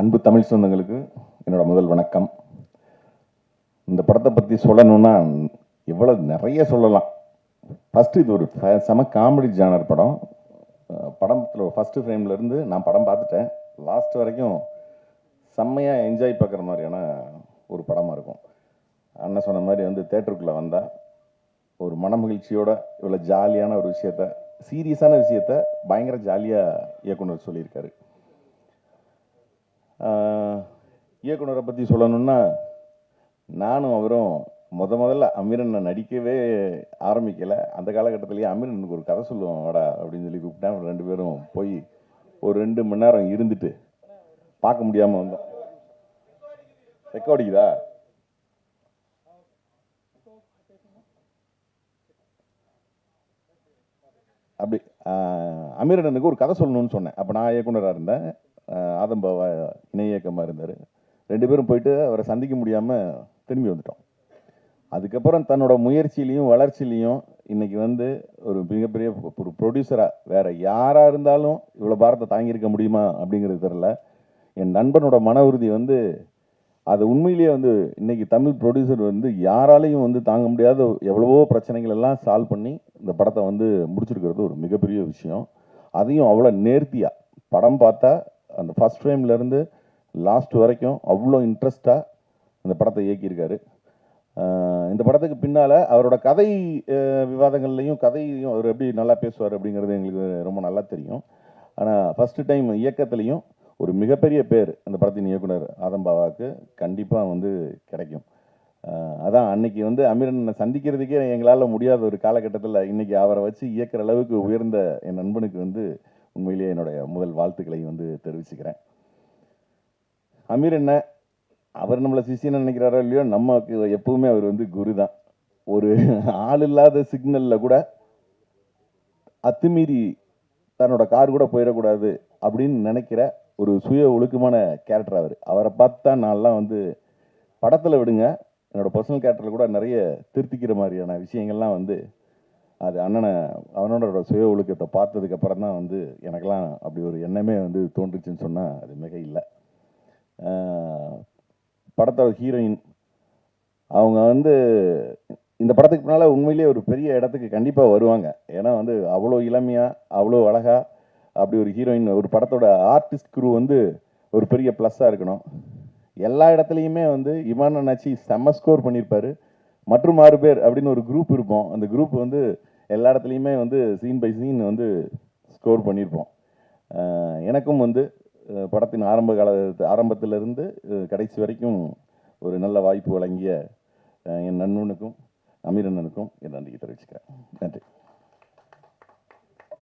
அன்பு தமிழ் சொந்தங்களுக்கு என்னோட முதல் வணக்கம். இந்த படத்தை பற்றி சொல்லணும்னா எவ்வளோ நிறைய சொல்லலாம். ஃபஸ்ட்டு இது ஒரு செம காமெடி ஜானர் படம். படத்தில் ஃபஸ்ட்டு ஃப்ரேம்லேருந்து நான் படம் பார்த்துட்டேன். லாஸ்ட் வரைக்கும் செம்மையாக என்ஜாய் பார்க்குற மாதிரியான ஒரு படமாக இருக்கும். அண்ணன் சொன்ன மாதிரி வந்து தேட்டருக்குள்ளே வந்தால் ஒரு மனமகிழ்ச்சியோட இவ்வளோ ஜாலியான ஒரு விஷயத்த சீரியஸான விஷயத்த பயங்கர ஜாலியாக இயக்குனர் சொல்லியிருக்காரு. இயக்குனரை பற்றி சொல்லணும்னா நானும் அவரும் முத முதல்ல அமீரனை நடிக்கவே ஆரம்பிக்கலை. அந்த காலகட்டத்திலேயே அமீரனுக்கு ஒரு கதை சொல்லுவோம் வாடா அப்படின்னு சொல்லி கூப்பிட்டேன். ரெண்டு பேரும் போய் ஒரு ரெண்டு மணி நேரம் இருந்துட்டு பார்க்க முடியாமல் வந்தோம். ரெக்கார்ட் அடிக்குதா? அப்படி ஆஹ் அமீரனுக்கு ஒரு கதை சொல்லணும்னு சொன்னேன். அப்போ நான் இயக்குனராக இருந்தேன். ஆதம்பாவா இணை இயக்கமாக இருந்தார். ரெண்டு பேரும் போயிட்டு அவரை சந்திக்க முடியாமல் திரும்பி வந்துட்டோம். அதுக்கப்புறம் தன்னோட முயற்சியிலையும் வளர்ச்சியிலையும் இன்னைக்கு வந்து ஒரு மிகப்பெரிய ஒரு ப்ரொடியூசராக வேறு யாராக இருந்தாலும் இவ்வளோ பாரத்தை தாங்கியிருக்க முடியுமா அப்படிங்கிறது தெரில என் நண்பனோட மன உறுதி வந்து அது உண்மையிலேயே வந்து இன்றைக்கி தமிழ் ப்ரொடியூசர் வந்து யாராலையும் வந்து தாங்க முடியாத எவ்வளவோ பிரச்சனைகள் எல்லாம் சால்வ் பண்ணி இந்த படத்தை வந்து முடிச்சிருக்கிறது ஒரு மிகப்பெரிய விஷயம். அதையும் அவ்வளோ நேர்த்தியாக படம் பார்த்தா அந்த ஃபர்ஸ்ட் ஃப்ரேம்லேருந்து லாஸ்ட் வரைக்கும் அவ்வளோ இன்ட்ரெஸ்டாக இந்த படத்தை இயக்கியிருக்காரு. இந்த படத்துக்கு பின்னால் அவரோட கதை விவாதங்கள்லையும் கதையையும் அவர் எப்படி நல்லா பேசுவார் அப்படிங்கிறது எங்களுக்கு ரொம்ப நல்லா தெரியும். ஆனால் ஃபஸ்ட்டு டைம் இயக்கத்துலேயும் ஒரு மிகப்பெரிய பேர் அந்த படத்தின் இயக்குனர் ஆதம்பாவாவுக்கு கண்டிப்பாக வந்து கிடைக்கும். அதான் அன்னைக்கு வந்து அமீரனை சந்திக்கிறதுக்கே எங்களால் முடியாத ஒரு காலகட்டத்தில் இன்னைக்கு அவரை வச்சு இயக்கிற அளவுக்கு உயர்ந்த என் நண்பனுக்கு வந்து உண்மையிலேயே என்னுடைய முதல் வாழ்த்துக்களை வந்து தெரிவிச்சுக்கிறேன். அமீர் என்ன? அவர் நம்மளை சிஷின்னு நினைக்கிறாரோ இல்லையோ நமக்கு எப்பவுமே அவர் வந்து குரு தான் ஒரு ஆள் இல்லாத சிக்னலில் கூட அத்துமீறி தன்னோட கார் கூட போயிடக்கூடாது அப்படின்னு நினைக்கிற ஒரு சுய ஒழுக்கமான கேரக்டர் அவர். அவரை பார்த்து தான் நான்லாம் வந்து படத்தில் விடுங்க. என்னோட பர்சனல் கேரக்டரில் கூட நிறைய திருத்திக்கிற மாதிரியான விஷயங்கள்லாம் வந்து அது அண்ணனை அவனோட சுய ஒழுக்கத்தை பார்த்ததுக்கு அப்புறம் தான் வந்து எனக்கெல்லாம் அப்படி ஒரு எண்ணமே வந்து தோன்றுச்சுன்னு சொன்னால் அது மிக இல்லை. படத்தோட ஹீரோயின் அவங்க வந்து இந்த படத்துக்கு முன்னால் உண்மையிலேயே ஒரு பெரிய இடத்துக்கு கண்டிப்பாக வருவாங்க. ஏன்னா வந்து அவ்வளோ இளமையாக அவ்வளோ அழகா அப்படி ஒரு ஹீரோயின் ஒரு படத்தோட ஆர்டிஸ்ட் குரூ வந்து ஒரு பெரிய ப்ளஸ்ஸாக இருக்கணும். எல்லா இடத்துலையுமே வந்து இமான் அண்ணாச்சி செம்ம ஸ்கோர் பண்ணியிருப்பார் மற்றும் ஆறு பேர் அப்படின்னு ஒரு குரூப் இருப்போம் அந்த குரூப் வந்து எல்லா இடத்துலையுமே வந்து சீன் பை சீன் வந்து ஸ்கோர் பண்ணியிருப்போம் எனக்கும் வந்து படத்தின் ஆரம்ப கால ஆரம்பத்திலிருந்து கடைசி வரைக்கும் ஒரு நல்ல வாய்ப்பு வழங்கிய என் நண்பனுக்கும் அமீரண்ணனுக்கும் என் நன்றியை தெரிவிச்சுக்கிறேன். நன்றி.